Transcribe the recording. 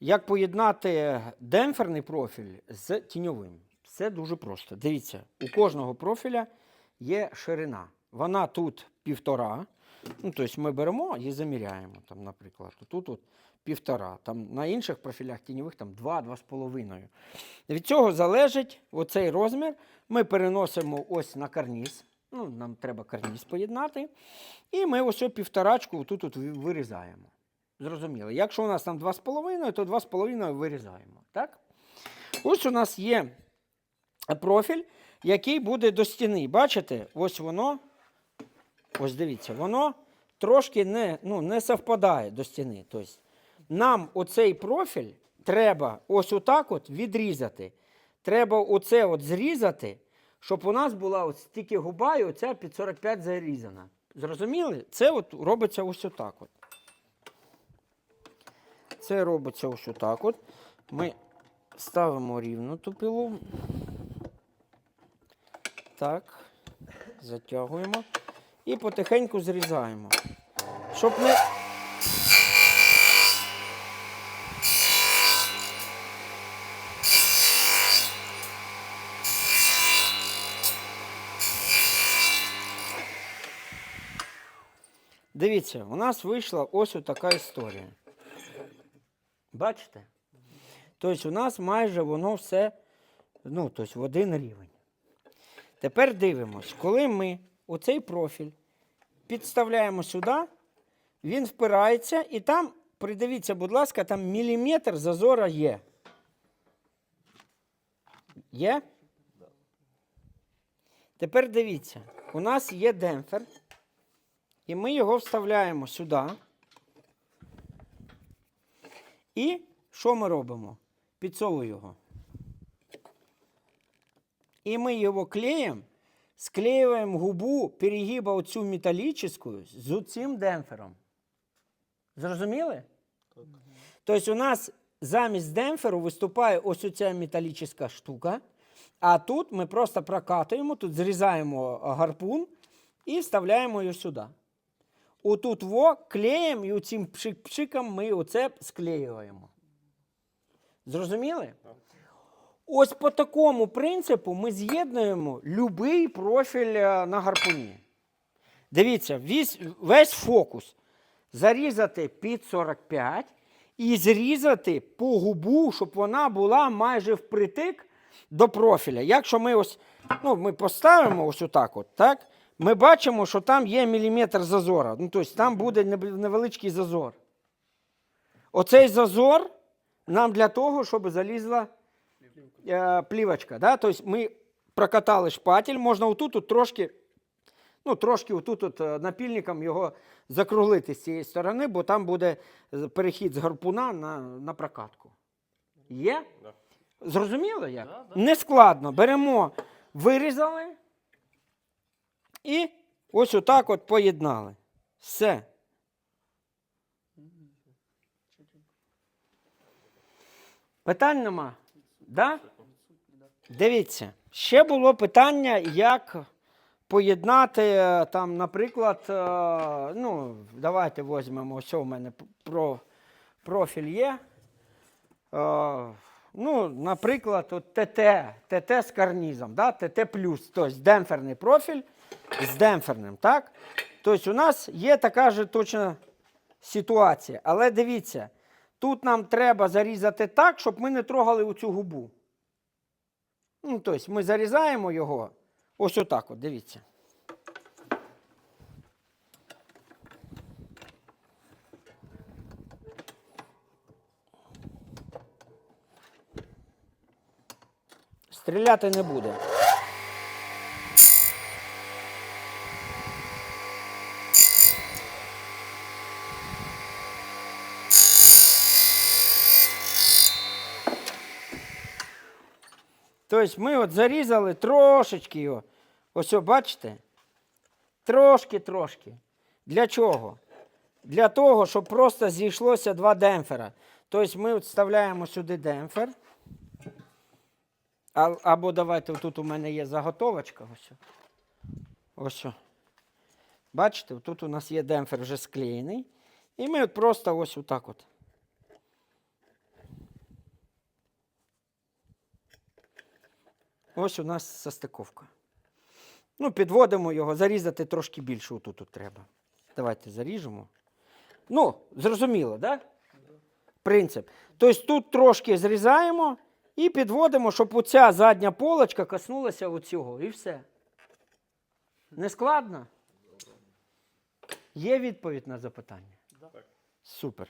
як поєднати демпферний профіль з тіньовим. Все дуже просто. Дивіться, у кожного профіля є ширина. Вона тут півтора. Ну, тобто ми беремо і заміряємо, там, наприклад, тут от півтора. Там на інших профілях тіньових там 2-2,5. Від цього залежить оцей розмір. Ми переносимо ось на карніз. Ну, нам треба карніз поєднати. І ми ось півторачку тут вирізаємо. Зрозуміло. Якщо у нас там 2,5, то 2,5 вирізаємо. Так? Ось у нас є профіль, який буде до стіни. Бачите, ось воно. Ось дивіться, воно трошки не, ну, не совпадає до стіни. Тобто, нам оцей профіль треба ось отак от відрізати. Треба оце от зрізати, щоб у нас була ось тільки губа і оця під 45 зарізана. Зрозуміли? Це от робиться ось отак от. Це робиться ось отак от. Ми ставимо рівно ту пилу. Так. Затягуємо. І потихеньку зрізаємо. Щоб не. Дивіться, у нас вийшла ось така історія. Бачите? Тобто у нас майже воно все ну, тобто в один рівень. Тепер дивимось, коли ми оцей профіль підставляємо сюди, він впирається і там, придивіться, будь ласка, там міліметр зазора є. Є? Тепер дивіться, у нас є демпфер, і ми його вставляємо сюди. І що ми робимо? Підсовуємо його. І ми його клеєм, склеюємо губу перегиба оцю металічну з цим демпфером. Зрозуміли? Тобто у нас замість демпферу виступає ось оця металічна штука, а тут ми просто прокатуємо, тут зрізаємо гарпун і вставляємо його сюди. Отут во клеєм і оцим пшик-пшиком ми оце склеюємо. Зрозуміли? Ось по такому принципу ми з'єднуємо будь-який профіль е, на гарпуні. Дивіться, весь, весь фокус зарізати під 45 і зрізати по губу, щоб вона була майже впритик до профіля. Якщо ми ось ну, ми поставимо ось отак, от, так, ми бачимо, що там є міліметр зазора. Ну, тобто там буде невеличкий зазор. Оцей зазор нам для того, щоб залізла е, плівочка. Да? Тобто ми прокатали шпатель, можна отут от трошки, ну, трошки отут от е, напільником його закруглити з цієї сторони, бо там буде перехід з гарпуна на, на прокатку. Є? Да. Зрозуміло як? Да, да. Нескладно. Беремо, вирізали і ось отак от поєднали. Все. Питань нема? Да? Дивіться, ще було питання, як поєднати е, там, наприклад, е, ну, давайте візьмемо, ось у мене про, профіль є. Е, ну, наприклад, от ТТ, ТТ з карнізом, да? ТТ плюс, тобто демпферний профіль з демпферним, так? Тобто у нас є така ж точна ситуація. Але дивіться, тут нам треба зарізати так, щоб ми не трогали оцю губу. Ну, тобто ми зарізаємо його ось отак, от, дивіться. Стріляти не буде. Тобто ми от зарізали трошечки його. Ось, бачите? Трошки-трошки. Для чого? Для того, щоб просто зійшлося два демпфера. Тобто ми от вставляємо сюди демпфер. Або давайте, тут у мене є заготовочка. Ось. Ось. Бачите, тут у нас є демпфер вже склеєний. І ми от просто ось отак от. Ось у нас состиковка. Ну, підводимо його, зарізати трошки більше отут тут треба. Давайте заріжемо. Ну, зрозуміло, так? Да? Принцип. Тобто тут трошки зрізаємо і підводимо, щоб оця задня полочка коснулася оцього. І все. Не складно? Є відповідь на запитання? Супер.